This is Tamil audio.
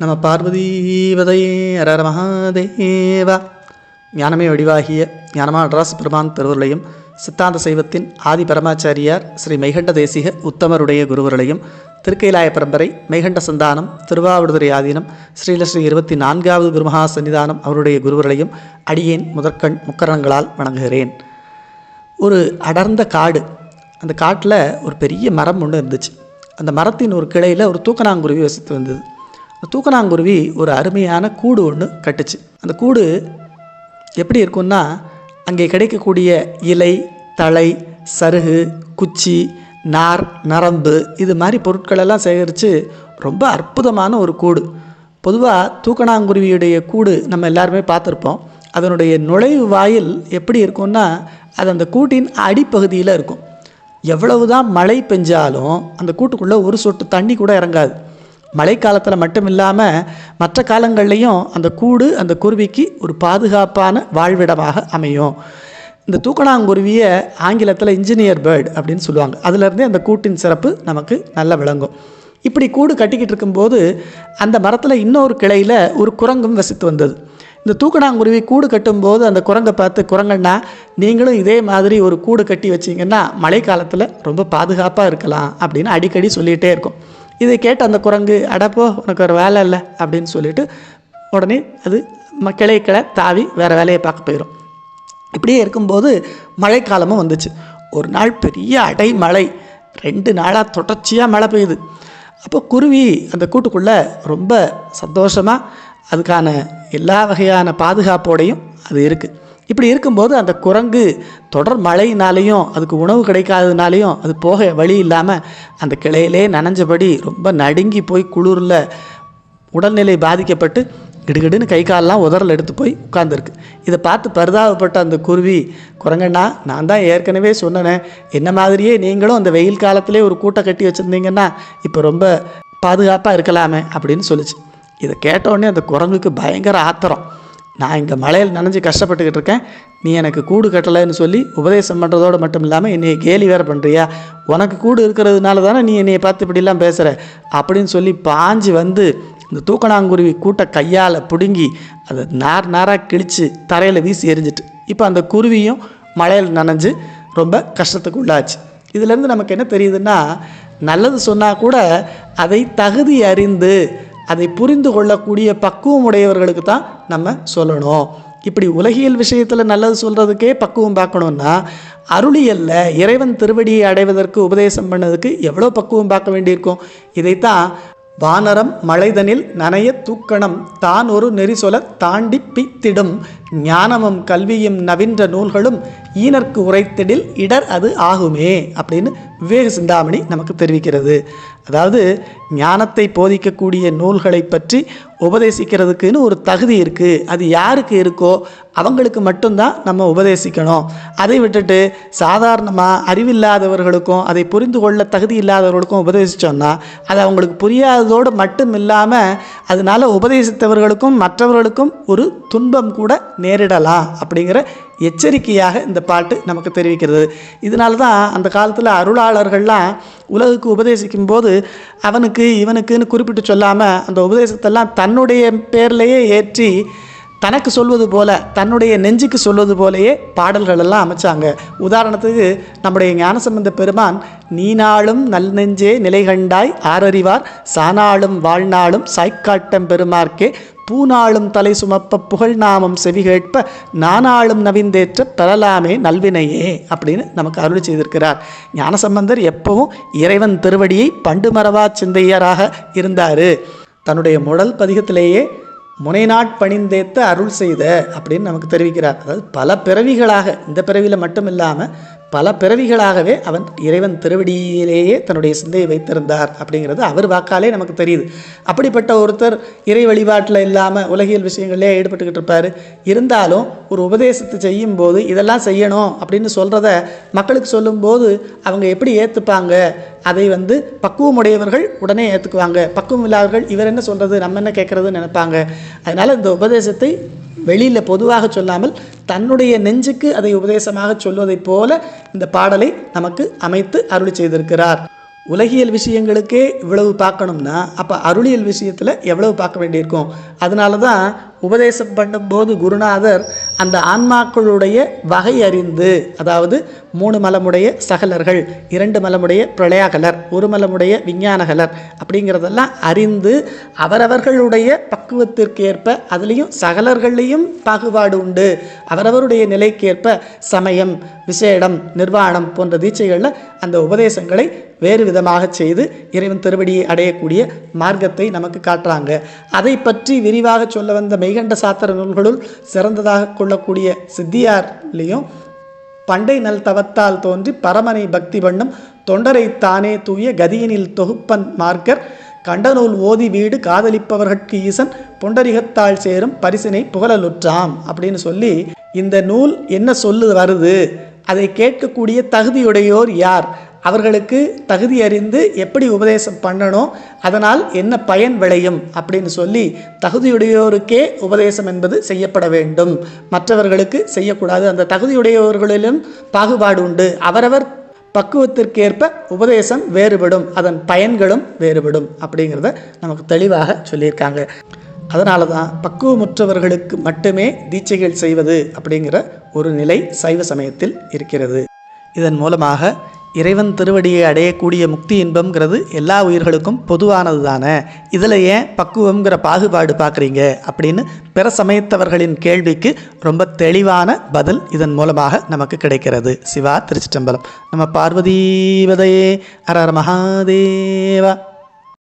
நம பார்வதீவதை அரர மகாதேவா. ஞானமே வடிவாகிய ஞானமா நடராச பெருமான் திருவருளையும் சித்தாந்த சைவத்தின் ஆதி பரமாச்சாரியார் ஸ்ரீ மைகண்ட தேசிக உத்தமருடைய குருவர்களையும் திருக்கைலாய பரம்பரை மைகண்ட சந்தானம் திருவாவடுதுறை ஆதீனம் ஸ்ரீல ஸ்ரீ இருபத்தி நான்காவது குருமகா சன்னிதானம் அவருடைய குருவர்களையும் அடியேன் முதற்கண் முக்கரணங்களால் வணங்குகிறேன். ஒரு அடர்ந்த காடு. அந்த காட்டில் ஒரு பெரிய மரம் ஒன்று இருந்துச்சு. அந்த மரத்தின் ஒரு கிளையில் ஒரு தூக்கணாங்குருவி வசித்து வந்தது தூக்கணாங்குருவி ஒரு அருமையான கூடு ஒன்று கட்டுச்சு. அந்த கூடு எப்படி இருக்கும்னா அங்கே கிடைக்கக்கூடிய இலை தழை சருகு குச்சி நார் நரம்பு இது மாதிரி பொருட்களெல்லாம் சேகரித்து ரொம்ப அற்புதமான ஒரு கூடு. பொதுவாக தூக்கணாங்குருவியுடைய கூடு நம்ம எல்லாருமே பார்த்துருப்போம். அதனுடைய நுழைவு வாயில் எப்படி இருக்கும்னா அது அந்த கூட்டின் அடிப்பகுதியில் இருக்கும். எவ்வளவுதான் மழை பெஞ்சாலும் அந்த கூட்டுக்குள்ளே ஒரு சொட்டு தண்ணி கூட இறங்காது. மழைக்காலத்தில் மட்டும் இல்லாமல் மற்ற காலங்கள்லேயும் அந்த கூடு அந்த குருவிக்கு ஒரு பாதுகாப்பான வாழ்விடமாக அமையும். இந்த தூக்கணாங்குருவியை ஆங்கிலத்தில் இன்ஜினியர் பேர்டு அப்படின்னு சொல்லுவாங்க. அதுலேருந்தே அந்த கூட்டின் சிறப்பு நமக்கு நல்லா விளங்கும். இப்படி கூடு கட்டிக்கிட்டு இருக்கும்போது அந்த மரத்தில் இன்னொரு கிளையில் ஒரு குரங்கும் வசித்து வந்தது. இந்த தூக்கணாங்குருவி கூடு கட்டும்போது அந்த குரங்கை பார்த்து குரங்கன்னா நீங்களும் இதே மாதிரி ஒரு கூடு கட்டி வச்சிங்கன்னா மழைக்காலத்தில் ரொம்ப பாதுகாப்பாக இருக்கலாம் அப்படின்னு அடிக்கடி சொல்லிகிட்டே இருக்கும். இதை கேட்ட அந்த குரங்கு அடப்போ உனக்கு ஒரு வேலை இல்லை அப்படின்னு சொல்லிட்டு உடனே அது ம- கிளை கிளை தாவி வேறு வேலையை பார்க்க போயிடும் இப்படியே இருக்கும்போது மழைக்காலமும் வந்துச்சு. ஒரு நாள் பெரிய அடை மழை ரெண்டு நாளாக தொடர்ச்சியாக மழை பெய்யுது. அப்போ குருவி அந்த கூட்டுக்குள்ளே ரொம்ப சந்தோஷமாக அதுக்கான எல்லா வகையான பாதுகாப்போடையும் அது இருக்குது இப்படி இருக்கும்போது அந்த குரங்கு தொடர் மழையினாலேயும் அதுக்கு உணவு கிடைக்காததுனாலையும் அது போக வழி இல்லாமல் அந்த கிளையிலே நனைஞ்சபடி ரொம்ப நடுங்கி போய் குளிரில் உடல்நிலை பாதிக்கப்பட்டு கிடுகிடுன்னு கை கால்லாம் உதறல் எடுத்து போய் உட்காந்துருக்கு இதை பார்த்து பரிதாபப்பட்ட அந்த குருவி குரங்கண்ணா நான் தான் ஏற்கனவே சொன்னேனே என்ன மாதிரியே நீங்களும் அந்த வெயில் காலத்திலே ஒரு கூட்டை கட்டி வச்சுருந்தீங்கன்னா இப்போ ரொம்ப பாதுகாப்பாக இருக்கலாமே அப்படின்னு சொல்லிச்சு. இதை கேட்ட அந்த குரங்குக்கு பயங்கர ஆத்திரம். நான் இங்கே மழையில் நனைஞ்சு கஷ்டப்பட்டுக்கிட்டு இருக்கேன். நீ எனக்கு கூடு கட்டலைன்னு சொல்லி உபதேசம் பண்ணுறதோடு மட்டும் இல்லாமல் என்னையை கேலி வேறு பண்ணுறியா உனக்கு கூடு இருக்கிறதுனால தானே நீ என்னையை பார்த்து இப்படிலாம் பேசுகிற அப்படின்னு சொல்லி பாஞ்சு வந்து இந்த தூக்கணாங்குருவி கூட்டை கையால் பிடுங்கி அதை நார் நாராக கிழித்து தரையில் வீசி எரிஞ்சிட்டு இப்போ அந்த குருவியும் மழையில் நனைஞ்சு ரொம்ப கஷ்டத்துக்கு உள்ளாச்சு இதுலேருந்து நமக்கு என்ன தெரியுதுன்னா நல்லது சொன்னால் கூட அதை தகுதி அறிந்து அதை புரிந்து கொள்ளக்கூடிய பக்குவம் உடையவர்களுக்கு தான் நம்ம சொல்லணும். இப்படி உலகியல் விஷயத்தில் நல்லது சொல்கிறதுக்கே பக்குவம் பார்க்கணுன்னா அருளியல்ல இறைவன் திருவடியை அடைவதற்கு உபதேசம் பண்ணதுக்கு எவ்வளோ பக்குவம் பார்க்க வேண்டியிருக்கும்? இதைத்தான் வானரம் மழைதனில் நனைய தூக்கணம் தான் ஒரு நெறிசொல தாண்டி பித்திடும். ஞானமும் கல்வியும் நவின்ற நூல்களும் ஈனர்க்கு உரைத்திடில் இடர் அது ஆகுமே அப்படின்னு விவேக சிந்தாமணி நமக்கு தெரிவிக்கிறது. அதாவது ஞானத்தை போதிக்கக்கூடிய நூல்களை பற்றி உபதேசிக்கிறதுக்குன்னு ஒரு தகுதி இருக்குது அது யாருக்கு இருக்கோ அவங்களுக்கு மட்டும்தான் நம்ம உபதேசிக்கணும். அதை விட்டுட்டு சாதாரணமாக அறிவில்லாதவர்களுக்கும் அதை புரிந்து கொள்ள தகுதி இல்லாதவர்களுக்கும் உபதேசித்தோம்னா அது அவங்களுக்கு புரியாததோடு மட்டும் இல்லாமல் அதனால் உபதேசித்தவர்களுக்கும் மற்றவர்களுக்கும் ஒரு துன்பம் கூட நேரிடலாம் அப்படிங்கிற எச்சரிக்கையாக இந்த பாட்டு நமக்கு தெரிவிக்கிறது. இதனால தான் அந்த காலத்தில் அருளாளர்கள்லாம் உலகுக்கு உபதேசிக்கும் போது அவனுக்கு இவனுக்குன்னு குறிப்பிட்டு சொல்லாமல் அந்த உபதேசத்தெல்லாம் தன்னுடைய பேர்லேயே ஏற்றி தனக்கு சொல்வது போல தன்னுடைய நெஞ்சுக்கு சொல்வது போலயே பாடல்கள் எல்லாம் அமைச்சாங்க. உதாரணத்துக்கு நம்முடைய ஞானசம்பந்த பெருமான் நீனாளும் நல் நெஞ்சே நிலை கண்டாய் ஆரறிவார் சானாளும் வாழ்நாளும் சாய்க்காட்டம் பெருமார்க்கே பூநாளும் தலை சுமப்ப புகழ் நாமம் செவி கேட்ப நானாளும் நவிந்தேற்ற பெறலாமே நல்வினையே அப்படின்னு நமக்கு அருள் செய்திருக்கிறார். ஞானசம்பந்தர் எப்பவும் இறைவன் திருவடியை பண்டுமரவா சிந்தையராக இருந்தார். தன்னுடைய முடல் பதிகத்திலேயே முனைநாட் பணிந்தேத்த அருள் செய்த அப்படின்னு நமக்கு தெரிவிக்கிறார். அதாவது பல பிறவிகளாக இந்த பிறவியில் மட்டும் இல்லாமல் பல பிறவிகளாகவே அவன் இறைவன் திருவடியிலேயே தன்னுடைய சிந்தையை வைத்திருந்தார் அப்படிங்கிறது அவர் வாக்காலே நமக்கு தெரியுது. அப்படிப்பட்ட ஒருத்தர் இறை வழிபாட்டில் இல்லாமல் உலகியல் விஷயங்கள்லேயே ஈடுபட்டுக்கிட்டு இருப்பார். இருந்தாலும் ஒரு உபதேசத்தை செய்யும்போது இதெல்லாம் செய்யணும் அப்படின்னு சொல்கிறத மக்களுக்கு சொல்லும்போது அவங்க எப்படி ஏற்றுப்பாங்க அதை வந்து பக்குவமுடையவர்கள் உடனே ஏற்றுக்குவாங்க பக்குவம் இல்லாதவர்கள் இவர் என்ன சொல்கிறது நம்ம என்ன கேட்குறதுன்னு நினைப்பாங்க. அதனால் இந்த உபதேசத்தை வெளியில் பொதுவாக சொல்லாமல் தன்னுடைய நெஞ்சுக்கு அதை உபதேசமாக சொல்வதைப் போல இந்த பாடலை நமக்கு அமைத்து அருள் செய்திருக்கிறார். உலகியல் விஷயங்களுக்கே இவ்வளவு பார்க்கணும்னா அப்போ அருளியல் விஷயத்தில் எவ்வளவு பார்க்க வேண்டியிருக்கும்? அதனால தான் உபதேசம் பண்ணும்போது குருநாதர் அந்த ஆன்மாக்களுடைய வகை அறிந்து அதாவது மூணு மலமுடைய சகலர்கள் இரண்டு மலமுடைய பிரளயாகலர் ஒரு மலமுடைய விஞ்ஞானகலர் அப்படிங்கிறதெல்லாம் அறிந்து அவரவர்களுடைய பக்குவத்திற்கேற்ப அதுலேயும் சகலர்கள்லேயும் பாகுபாடு உண்டு. அவரவருடைய நிலைக்கேற்ப சமயம் விசேடம் நிர்வாணம் போன்ற தீட்சைகளில் அந்த உபதேசங்களை வேறு விதமாக செய்து இறைவன் திருவடியை அடையக்கூடிய மார்க்கத்தை நமக்கு காட்டுறாங்க. அதை பற்றி விரிவாக சொல்ல வந்த வைகண்ட சாத்திர நூல்களுள் சிறந்ததாக கொள்ளக்கூடிய சித்தியார்லேயும் பண்டை நல் தவத்தால் தோன்றி பரமனை பக்தி பண்ணும் தொண்டரை தானே தூய கதியினில் தொகுப்பன் மார்க்கர் கண்டநூல் ஓதி வீடு காதலிப்பவர்கட்கு ஈசன் பொண்டரிகத்தால் சேரும் பரிசினை புகழலுற்றாம் அப்படின்னு சொல்லி இந்த நூல் என்ன சொல்லு வருது? அதை கேட்கக்கூடிய தகுதியுடையோர் யார்? அவர்களுக்கு தகுதி அறிந்து எப்படி உபதேசம் பண்ணணும் அதனால் என்ன பயன் விளையும் அப்படின்னு சொல்லி தகுதியுடையோருக்கே உபதேசம் என்பது செய்யப்பட வேண்டும். மற்றவர்களுக்கு செய்யக்கூடாது. அந்த தகுதியுடையவர்களிலும் பாகுபாடு உண்டு. அவரவர் பக்குவத்திற்கேற்ப உபதேசம் வேறுபடும். அதன் பயன்களும் வேறுபடும் அப்படிங்கிறத நமக்கு தெளிவாக சொல்லியிருக்காங்க. அதனால தான் பக்குவமுற்றவர்களுக்கு மட்டுமே தீட்சைகள் செய்வது அப்படிங்கிற ஒரு நிலை சைவ சமயத்தில் இருக்கிறது. இதன் மூலமாக இறைவன் திருவடியை அடையக்கூடிய முக்தி இன்பம்ங்கிறது எல்லா உயிர்களுக்கும் பொதுவானது தானே இதில் ஏன் பக்குவம்ங்கிற பாகுபாடு பார்க்குறீங்க? அப்படின்னு பிற சமயத்தவர்களின் கேள்விக்கு ரொம்ப தெளிவான பதில் இதன் மூலமாக நமக்கு கிடைக்கிறது. சிவா திருச்சிட்டம்பலம் நம்ம பார்வதீவதையே அரர் மகாதேவா.